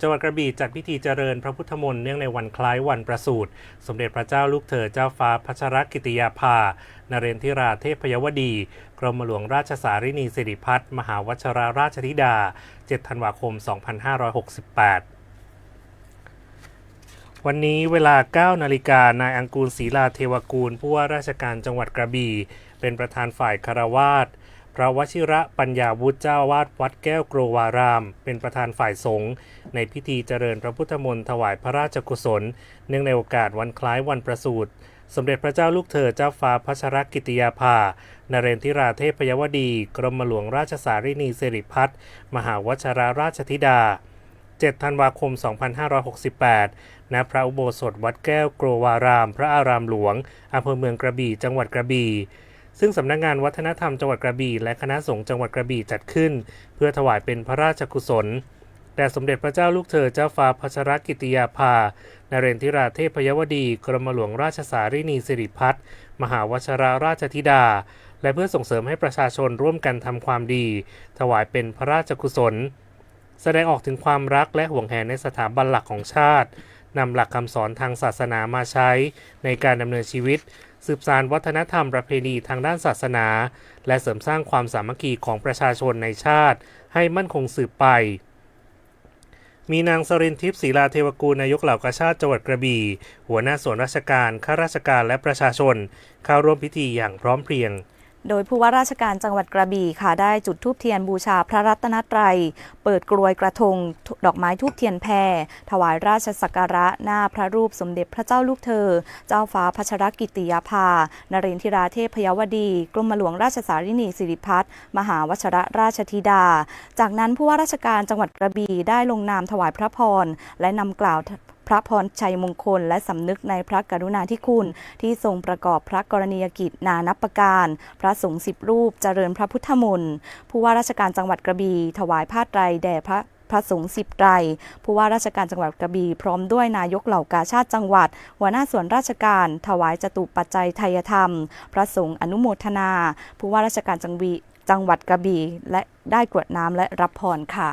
จังหวัดกระบี่จัดพิธีเจริญพระพุทธมนต์เนื่องในวันคล้ายวันประสูติสมเด็จพระเจ้าลูกเธอเจ้าฟ้าพัชรกิติยาภา นเรนทิราเทพยวดี กรมหลวงราชสารินีสิริพัฒน์มหาวชราราชธิดา 7 ธันวาคม 2568วันนี้เวลา 9 นาฬิกา นายอังกูลศรีลาเทวกูล ผู้ว่าราชการจังหวัดกระบี่ เป็นประธานฝ่ายคารวาส ระวชิระปัญญาวุฒิเจ้าวาดวัดแก้วโกรวาราม เป็นประธานฝ่ายสงฆ์ในพิธีเจริญพระพุทธมนต์ถวายพระราชกุศล เนื่องในโอกาสวันคล้ายวันประสูติสมเด็จพระเจ้าลูกเธอเจ้าฟ้าพัชรกิติยาภา นเรนทิราเทพยวดี กรมหลวงราชสารินีสิริพัฒน์มหาวชราราชธิดา 7 ธันวาคม 2568 ณ พระอุโบสถวัดแก้วโกรวาราม พระอารามหลวงอำเภอเมืองกระบี่ จังหวัดกระบี่ ซึ่งสำนักงานวัฒนธรรมจังหวัดกระบี่และคณะสงฆ์จังหวัดกระบี่จัดขึ้น เพื่อถวายเป็นพระราชกุศลแด่สมเด็จพระเจ้าลูกเธอเจ้าฟ้าพัชรกิติยาภา นเรนทิราเทพยวดีกรมหลวงราชสารินีสิริพัฒน์มหาวชราราชธิดา และเพื่อส่งเสริมให้ประชาชนร่วมกันทำความดี ถวายเป็นพระราชกุศล แสดงออกถึงความรักและห่วงแหนในสถาบันหลักของชาติ นำหลักคำสอนทางศาสนามาใช้ในการดำเนินชีวิต สืบสานวัฒนธรรมประเพณีทางด้านศาสนา และเสริมสร้างความสามัคคีของประชาชนในชาติ ให้มั่นคงสืบไป มีนางสรินทิพย์ศรีลาเทวกูลนายกเหล่ากาชาติจังหวัดกระบี่ หัวหน้าส่วนราชการข้าราชการและประชาชนเข้าร่วมพิธีอย่างพร้อมเพรียง โดยผู้ว่าราชการจังหวัดกระบี่ค่ะได้จุดธูปเทียนบูชาพระรัตนตรัย เปิดกลวยกระทง ดอกไม้ทูบเทียนแพรถวายราชสักการะหน้าพระรูปสมเด็จพระเจ้าลูกเธอ เจ้าฟ้าพัชรกิติยาภา นเรนทิราเทพยวดี กรมหลวงราชสารินีสิริพัฒน์มหาวชระราชธิดา จากนั้นผู้ว่าราชการจังหวัดกระบี่ได้ลงนามถวายพระพรและนำกล่าว พระพรชัยมงคล และสำนึกในพระกรุณาธิคุณ ที่ทรงประกอบพระกรณียกิจนานับประการ พระสงฆ์สิบรูปเจริญพระพุทธมนต์ผู้ว่าราชการจังหวัดกระบี่ถวายผ้าไตรแด่พระพระสงฆ์สิบไตรผู้ว่าราชการจังหวัดกระบี่พร้อมด้วยนายกเหล่ากาชาติจังหวัด หัวหน้าส่วนราชการ ถวายจตุปัจจัยไทยธรรม พระสงฆ์อนุโมทนา ผู้ว่าราชการจังหวีจังหวัดกระบี่และได้กรวดน้ำและรับพรค่ะ